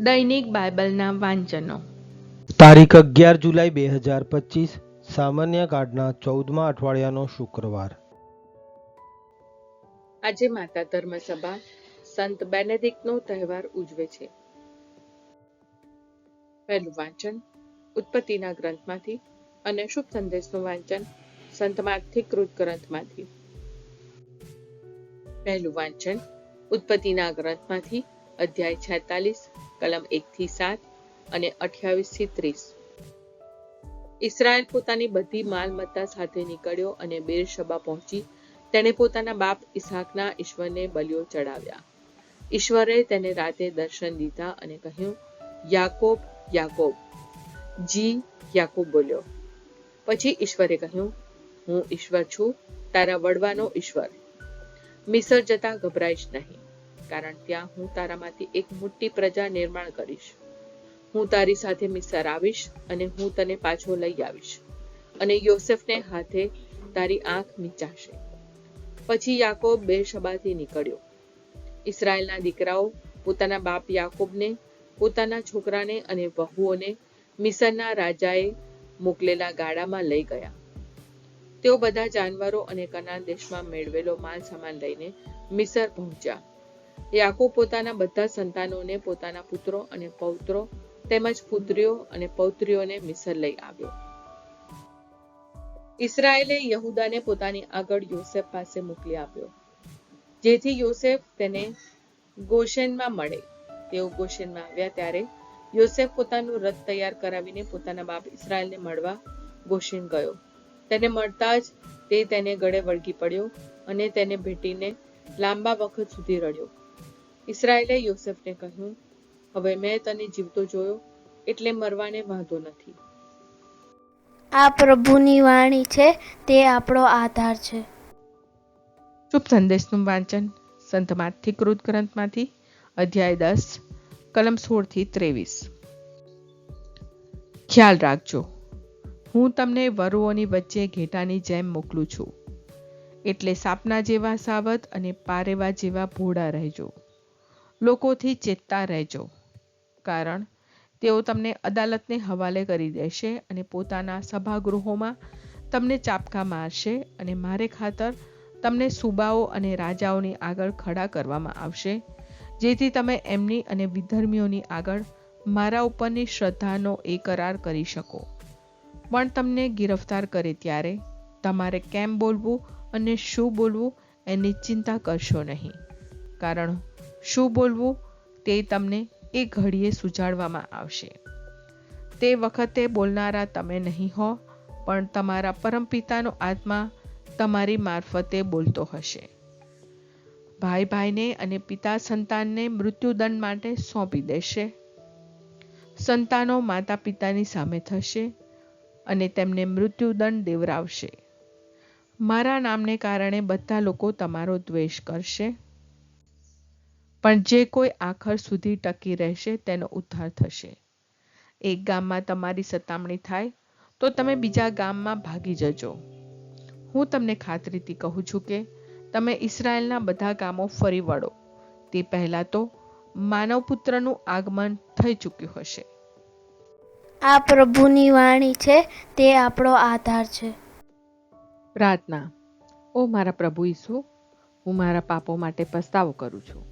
દૈનિક બાઇબલના વાંચનો. તારીખ અગિયાર જુલાઈ બે હજાર પચીસ સામાન્ય કાર્ડના ચૌદમા અઠવાડિયાનો શુક્રવાર. આજે માતા ધર્મસભા સંત બેનેડિક્ટનો તહેવાર ઉજવે છે. પહેલું વાંચન ઉત્પત્તિના ગ્રંથમાંથી અને શુભ સંદેશનું વાંચન સંત માર્ગથી કૃત ગ્રંથમાંથી. પહેલું વાંચન ઉત્પત્તિના ગ્રંથમાંથી અધ્યાય છેતાલીસ, કલમ એક થી સાત અને અઠ્યાવીસથી ત્રીસ. ઇસરાયલ પોતાની બધી માલમત્તા સાથે નીકળ્યો અને બેરશબા પહોંચી. તેણે પોતાના બાપ ઇસાકના ઈશ્વરને બલિયો ચડાવ્યા. ઈશ્વરે તેને રાતે દર્શન દીધા અને કહ્યું, યાકોબ યાકોબ. જી, યાકોબ બોલ્યો. પછી ઈશ્વરે કહ્યું, હું ઈશ્વર છું, તારા વડવાનો ઈશ્વર. મિસર જતા ગભરાઈશ નહીં. કારણ ત્યાં હું તારામાંથી એક મોટી પ્રજા નિર્માણ કરીશ. હું તારી સાથે મિસર આવીશ અને હું તને પાછો લઈ આવીશ. અને યોસેફને હાથે તારી આંખ નીચાશે પછી યાકોબ બેરશબાથી નીકળ્યો. ઇસરાયલના દીકરાઓ પોતાના બાપ યાકોબને, પોતાના છોકરાને અને વહુઓને મિસરના રાજાએ મોકલેલા ગાડામાં લઈ ગયા. તેઓ બધા જાનવરો અને કનાન દેશમાં મેળવેલો માલ સામાન લઈને મિસર પહોંચ્યા. યાકોબ પોતાના બધા સંતાનોને, પોતાના પુત્રો અને પૌત્રો તેમજ પુત્રીઓ અને પૌત્રીઓને મિસર લઈ આવ્યો. ઇસરાયેલે યહુદાને પોતાની આગળ યોસેફ પાસે મોકલી આપ્યો. જેથી યોસેફ તેને ગોશેનમાં મળે. તેઓ ગોશેનમાં આવ્યા ત્યારે યોસેફ પોતાનું રથ તૈયાર કરાવીને પોતાના બાપ ઇસરાયેલને મળવા ગોશેન ગયો. તેને મળતા જ તે તેને ગળે વળગી પડ્યો અને તેને ભેટીને લાંબા વખત સુધી રડ્યો. ઇસરાયેલે યોસેફને કહ્યું હવે મેં તને જીવતો જોયો એટલે મરવાને વાંધો નથી. આ પ્રભુની વાણી છે તે આપણો આધાર છે. શુભ સંદેશનું વાંચન સંત માથી કૃત ગ્રંથમાંથી અધ્યાય દસ કલમ સોળથી ત્રેવીસ. ખ્યાલ રાખજો હું તમને વરુઓની વચ્ચે ઘેટાની જેમ મોકલું છું. એટલે સાપના જેવા સાવધ અને પારેવા જેવા ભોળા રહેજો. લોકોથી ચેતતા રહેજો. કારણ, તેઓ તમને અદાલતને હવાલે કરી દેશે અને પોતાના સભાગૃહોમાં તમને ચાપકા મારશે અને મારે ખાતર તમને સુબાઓ અને રાજાઓની આગળ ખડા કરવામાં આવશે. જેથી તમે એમની અને વિધર્મીઓની આગળ મારા ઉપરની શ્રદ્ધાનો એ કરાર કરી શકો. પણ તમને ગિરફ્તાર કરે ત્યારે તમારે કેમ બોલવું અને શું બોલવું એની ચિંતા કરશો નહીં. કારણ શું બોલવું તે તમને એ ઘડીએ સુજાડવામાં આવશે. તે વખતે બોલનારા તમે નહીં હો, પણ તમારા પરમપિતાનો આત્મા તમારી મારફતે બોલતો હશે. ભાઈ ભાઈને અને પિતા સંતાનને મૃત્યુદંડ માટે સોંપી દેશે. સંતાનો માતા પિતાની સામે થશે અને તેમને મૃત્યુદંડ દેવરાવશે. મારા નામને કારણે બધા લોકો તમારો દ્વેષ કરશે. પણ જે કોઈ આખર સુધી ટકી રહેશે તેનો ઉદ્ધાર થશે. એક ગામમાં તમારી સતામણી થાય તો તમે બીજા ગામમાં ભાગી જજો. હું તમને ખાતરીથી કહું છું કે તમે ઇસરાયલના બધા ગામો ફરી વળો. તે પહેલાં તો માનવ પુત્રનું આગમન થઈ ચૂક્યું હશે. આ પ્રભુની વાણી છે તે આપણો આધાર છે. પ્રાર્થના. ઓ મારા પ્રભુ ઈસુ હું મારા પાપો માટે પસ્તાવો કરું છું.